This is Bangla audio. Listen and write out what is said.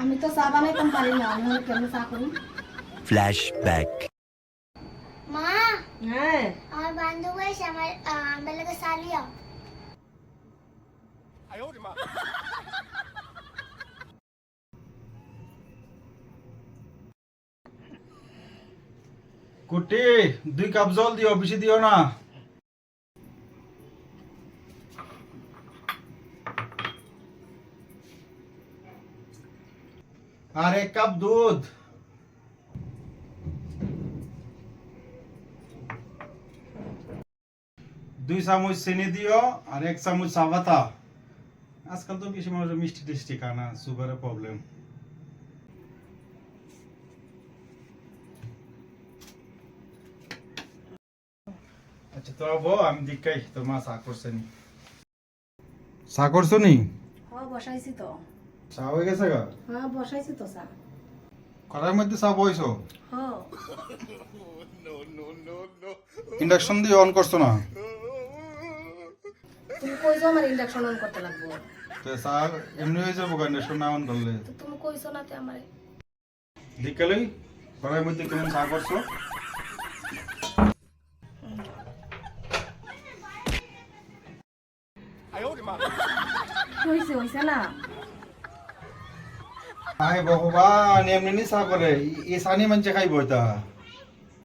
আমি তো চা বানাইতাম পারি না। আমি কেমন চা করি? Flashback. মা হ্যাঁ। আমার বান্ধবী এসে আমার আমার লাগে সালিয়া কুটি দুই কাপ জল দিও বেশি দিও না। আর এক কাপ দুধ। দুই চামচ চিনি দিও আর এক চামচ চা পাতা। আজকাল তো বেশি মানুষ মিষ্টি টিষ্টি খায় না সুগারের প্রবলেম আচ্ছা তো বউ আমি দিকাই তোর মা চা করছে নি চা করছ নি? বসাইছি তো। চা হয়ে গেছে গা? হ্যাঁ বসাইছি তো চা। কড়াইয়ের মধ্যে চা বইছো? হ ইন্ডাকশন দিয়ে অন করছ না? তুমি কইছো আমার ইন্ডাকশন অন করতে লাগবো। তো চা এমনি হয়ে যাব ইন্ডাকশন না অন করলে। তুমি কইছো না তে আমারে। দিকালই কড়াইয়ের মধ্যে কেমন চা করছ? হইছে হইছে না। আয় ভগবান এমনি নি চা করে এই চা নিয়ে মানুষে খাইব এটা।